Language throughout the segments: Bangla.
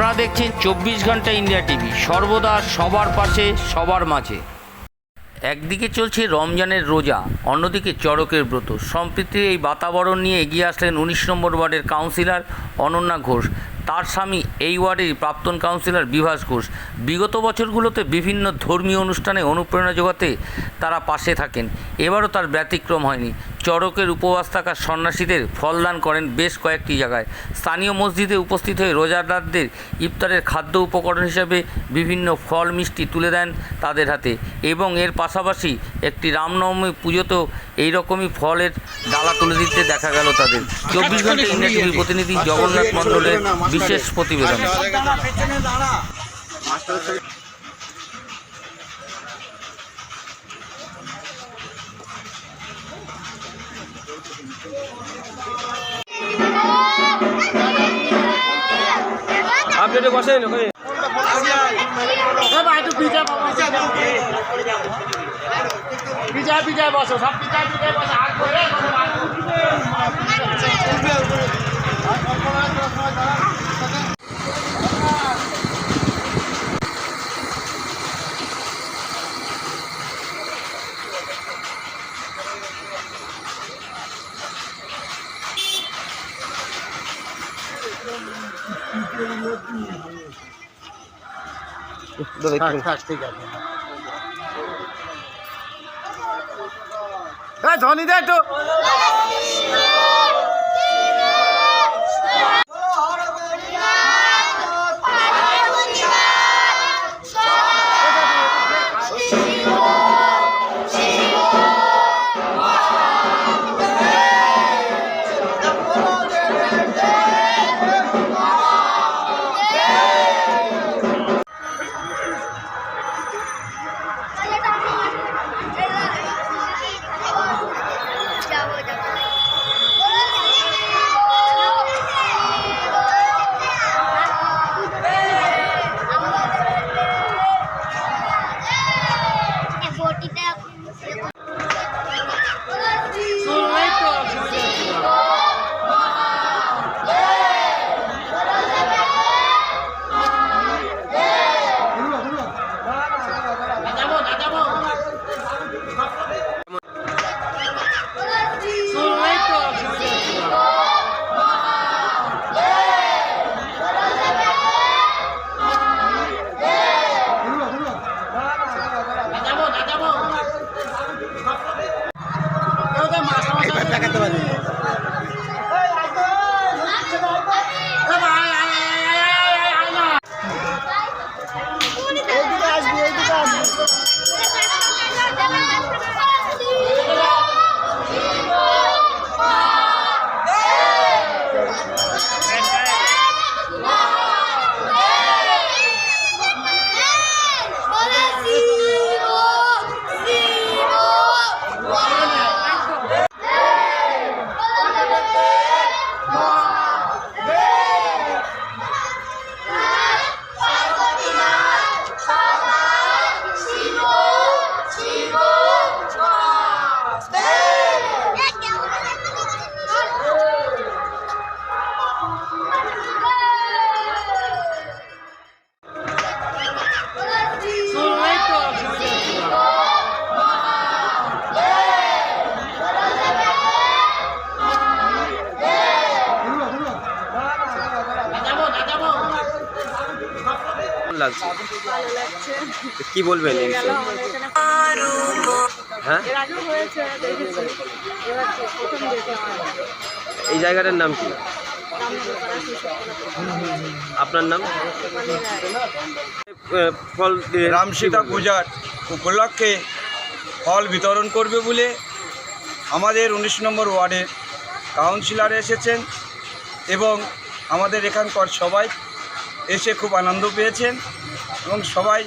আপনারা দেখছেন চব্বিশ ঘণ্টা ইন্ডিয়া টিভি। সর্বদা সবার পাশে, সবার মাঝে। একদিকে চলছে রমজানের রোজা, অন্যদিকে চড়কের ব্রত। সম্প্রীতির এই বাতাবরণ নিয়ে এগিয়ে আসলেন উনিশ নম্বর ওয়ার্ডের কাউন্সিলর অনন্যা ঘোষ। তার স্বামী এই ওয়ার্ডের প্রাক্তন কাউন্সিলর বিভাস ঘোষ। বিগত বছরগুলোতে বিভিন্ন ধর্মীয় অনুষ্ঠানে অনুপ্রেরণা যোগাতে তারা পাশে থাকেন। এবারও তার ব্যতিক্রম হয়নি। চড়কের উপবাস থাকা সন্ন্যাসীদের ফলদান করেন বেশ কয়েকটি জায়গায়। স্থানীয় মসজিদে উপস্থিত হয়ে রোজাদারদের ইফতারের খাদ্য উপকরণ হিসেবে বিভিন্ন ফল মিষ্টি তুলে দেন তাদের হাতে এবং এর পাশাপাশি একটি রামনবমী পুজোতেও এইরকমই ফলের ডালা তুলে দিতে দেখা গেল তাদের। চব্বিশ ঘণ্টা ইন্ডিয়া টিভির প্রতিনিধি জগন্নাথ মণ্ডলের বিশেষ প্রতিবেদন। আপনি বসেন ওখানে। বিজয় বিজয় বসো সব পিজায় পিজায় বসো। হাত ধরে দাদা একটু ঠিক আছে। ধনী দে একটু। লাগছে? কি বলবেন এই হ্যাঁ এই জায়গাটার নাম কি? আপনার নাম? ফল রামসীতা পূজার উপলক্ষে ফল বিতরণ করবে বলে আমাদের উনিশ নম্বর ওয়ার্ডের কাউন্সিলর এসেছেন এবং আমাদের এখানকার সবাই এসে খুব আনন্দ পেয়েছেন এবং সবাই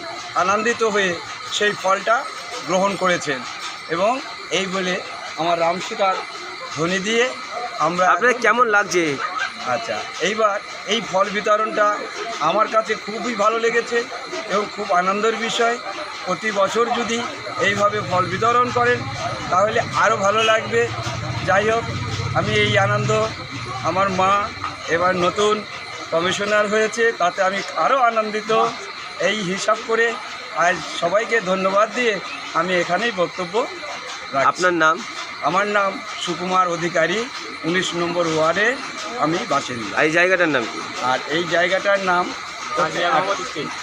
আনন্দিত হয়ে সেই ফলটা গ্রহণ করেছেন এবং এই বলে আমার রাম রামসীতার ধ্বনি দিয়ে আমরা আপনার কেমন লাগছে? আচ্ছা এইবার এই ফল বিতরণটা আমার কাছে খুবই ভালো লেগেছে এবং খুব আনন্দের বিষয়। প্রতি বছর যদি এইভাবে ফল বিতরণ করেন তাহলে আরও ভালো লাগবে। যাই হোক আমি এই আনন্দ আমার মা এবার নতুন কমিশনার হয়েছে তাতে আমি আরও আনন্দিত। এই হিসাব করে আজ সবাইকে ধন্যবাদ দিয়ে আমি এখানেই বক্তব্য আপনার নাম? আমার নাম সুকুমার অধিকারী উনিশ নম্বর ওয়ার্ডে আমি বাসিন্দা। এই জায়গাটার নাম কি? আর এই জায়গাটার নাম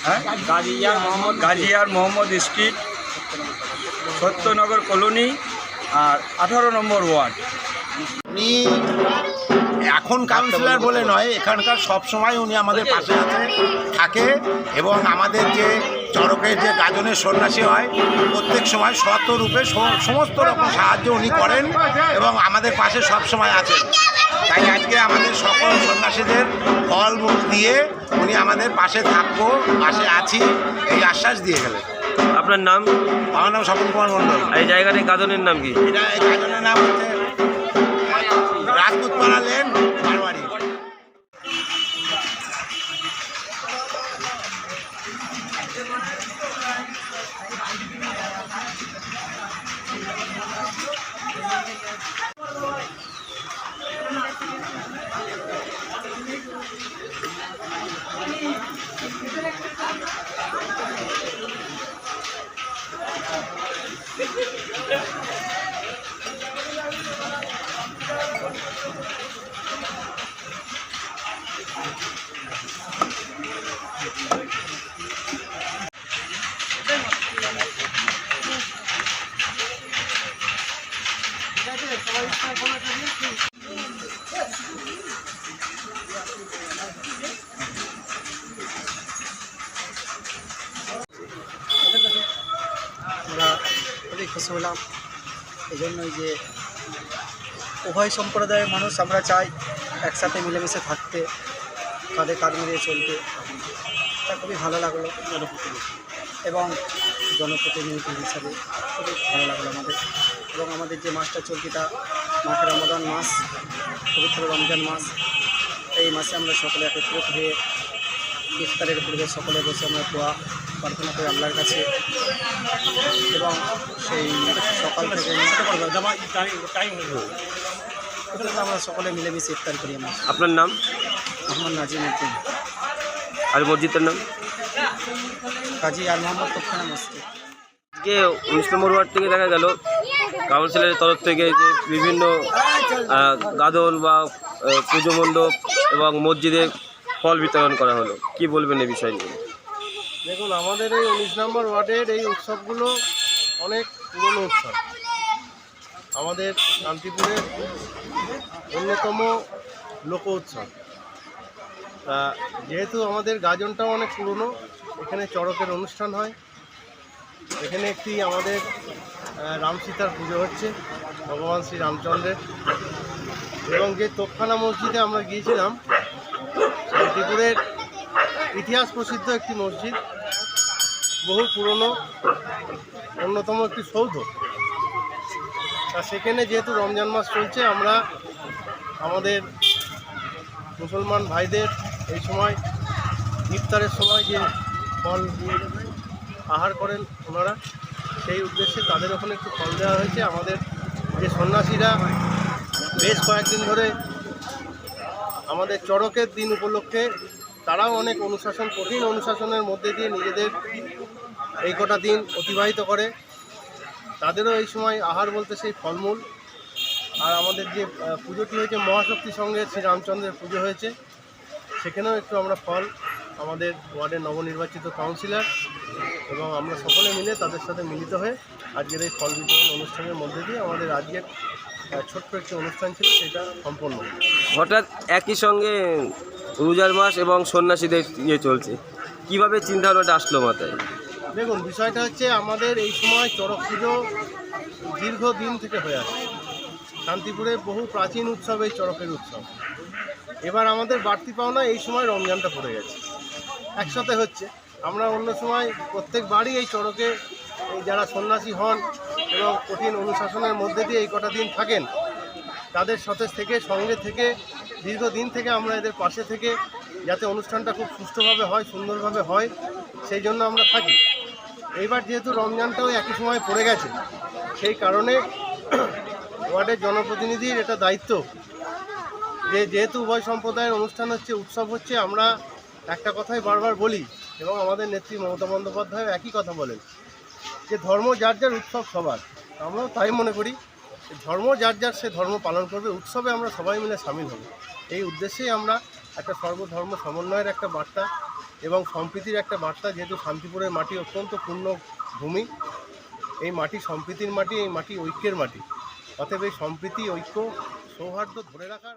হ্যাঁ? গাজিয়ার মোহাম্মদ স্ট্রিট। সত্যনগর কলোনি আর আঠারো নম্বর ওয়ার্ড। এখন কাউন্সিলর বলে নয় এখানকার সব সময় উনি আমাদের পাশে আছে থাকে এবং আমাদের যে চড়কের যে গাজনের সন্ন্যাসী হয় প্রত্যেক সময় শতরূপে সমস্ত রকম সাহায্য উনি করেন এবং আমাদের পাশে সব সময় আছেন। তাই আজকে আমাদের সকল সন্ন্যাসীদের ফল মুখ দিয়ে উনি আমাদের পাশে থাকব পাশে আছি এই আশ্বাস দিয়ে গেলেন। আপনার নাম? আমার নাম স্বপন কুমার মণ্ডল। এই জায়গাটার গাজনের নাম কি? এটা এই গাজনের নাম হচ্ছে রাজপুতপাড়া লেন আমরা খুবই খুশি হলাম এই জন্যই যে উভয় সম্প্রদায়ের মানুষ আমরা চাই একসাথে মিলেমিশে থাকতে, কাঁধে কাঁধ মিলিয়ে চলতে। তা খুবই ভালো লাগল। এবং জনপ্রতিনিধি হিসাবে খুবই ভালো লাগল আমাদের। এবং আমাদের যে মাছটা মাসটা চলতিটা মাসের রমাদান মাস পবিত্র রমজান মাস এই মাসে আমরা সকলে একত্রিত হয়ে ইফতারের পূর্বে সকলে বসে আমরা দোয়া প্রার্থনা করি আল্লাহর কাছে। এবং সেই সকাল থেকে আমরা সকলে মিলেমিশে ইফতার করি আমরা। আপনার নাম? মোহাম্মদ নাজিম উদ্দিন। আর মসজিদের নাম? কাজী আর মোহাম্মদ তোফখানা মসজিদ। আজকে উনিশ নম্বর ওয়ার্ড থেকে দেখা গেল কাউন্সিলের তরফ থেকে যে বিভিন্ন গাদন বা পুজো মণ্ডপ এবং মসজিদে ফল বিতরণ করা হলো। কি বলবেন এই বিষয় নিয়ে? দেখুন, আমাদের এই উনিশ নম্বর ওয়ার্ডের এই উৎসবগুলো অনেক পুরনো উৎসব। আমাদের শান্তিপুরের অন্যতম লোক উৎসব। যেহেতু আমাদের গাজনটাও অনেক পুরনো, এখানে চড়কের অনুষ্ঠান হয়। এখানে একটি আমাদের রাম সীতার পুজো হচ্ছে, ভগবান শ্রী রামচন্দ্রের। এবং যে তোপখানা মসজিদে আমরা গিয়েছিলাম শান্তিপুরের ইতিহাস প্রসিদ্ধ একটি মসজিদ, বহু পুরনো, অন্যতম একটি সৌধ। তা সেখানে যেহেতু রমজান মাস চলছে, আমরা আমাদের মুসলমান ভাইদের এই সময়, ইফতারের সময় যে ফল আহার করেন ওনারা সেই উদ্দেশ্যে তাদের ওখানে একটু ফল দেওয়া হয়েছে। আমাদের যে সন্ন্যাসীরা বেশ কয়েকদিন ধরে আমাদের চড়কের দিন উপলক্ষে তারাও অনেক অনুশাসন, কঠিন অনুশাসনের মধ্যে দিয়ে নিজেদের এই কটা দিন অতিবাহিত করে। তাদেরও এই সময় আহার বলতে সেই ফলমূল। আর আমাদের যে পুজোটি হয়েছে, মহাশক্তি সঙ্গে শ্রী রামচন্দ্রের পুজো হয়েছে। সেখানেও একটু আমরা ফল আমাদের ওয়ার্ডের নবনির্বাচিত কাউন্সিলর এবং আমরা সকলে মিলে তাদের সাথে মিলিত হয়ে আজকের এই ফল বিতরণ অনুষ্ঠানের মধ্যে দিয়ে আমাদের আজকের ছোট্ট একটি অনুষ্ঠান ছিল সেটা সম্পন্ন। হঠাৎ একই সঙ্গে রোজার মাস এবং সন্ন্যাসীদের ইয়ে চলছে। কীভাবে চিন্তাভাবনাটা আসলো মাথায়? দেখুন বিষয়টা হচ্ছে আমাদের এই সময় চড়ক পুজো দীর্ঘদিন থেকে হয়ে আসছে। শান্তিপুরে বহু প্রাচীন উৎসব এই চড়কের উৎসব। এবার আমাদের বাড়তি পাওনা এই সময় রমজানটা পড়ে গেছে। একসাথে হচ্ছে। আমরা অন্য সময় প্রত্যেক বাড়ি এই চড়কে যারা সন্ন্যাসী হন এবং কঠিন অনুশাসনের মধ্যে দিয়ে এই কটা দিন থাকেন, তাদের সাথে থেকে, সঙ্গে থেকে, দীর্ঘদিন থেকে আমরা এদের পাশে থেকে যাতে অনুষ্ঠানটা খুব সুষ্ঠুভাবে হয়, সুন্দরভাবে হয়, সেই জন্য আমরা থাকি। এইবার যেহেতু রমজানটাও একই সময় পড়ে গেছে, সেই কারণে ওয়ার্ডের জনপ্রতিনিধির এটা দায়িত্ব যে যেহেতু উভয় সম্প্রদায়ের অনুষ্ঠান হচ্ছে, উৎসব হচ্ছে, আমরা একটা কথাই বারবার বলি এবং আমাদের নেত্রী মমতা বন্দ্যোপাধ্যায় একই কথা বলেন, যে ধর্ম যার যার উৎসব সবার। আমরাও তাই মনে করি ধর্ম যার যার সে ধর্ম পালন করবে, উৎসবে আমরা সবাই মিলে সামিল হব। এই উদ্দেশ্যেই আমরা একটা সর্বধর্ম সমন্বয়ের একটা বার্তা এবং সম্প্রীতির একটা বার্তা, যেহেতু শান্তিপুরের মাটি অত্যন্ত পূর্ণ ভূমি, এই মাটি সম্প্রীতির মাটি, এই মাটি ঐক্যের মাটি। অতএব এই সম্প্রীতি, ঐক্য, সৌহার্দ্য ধরে রাখার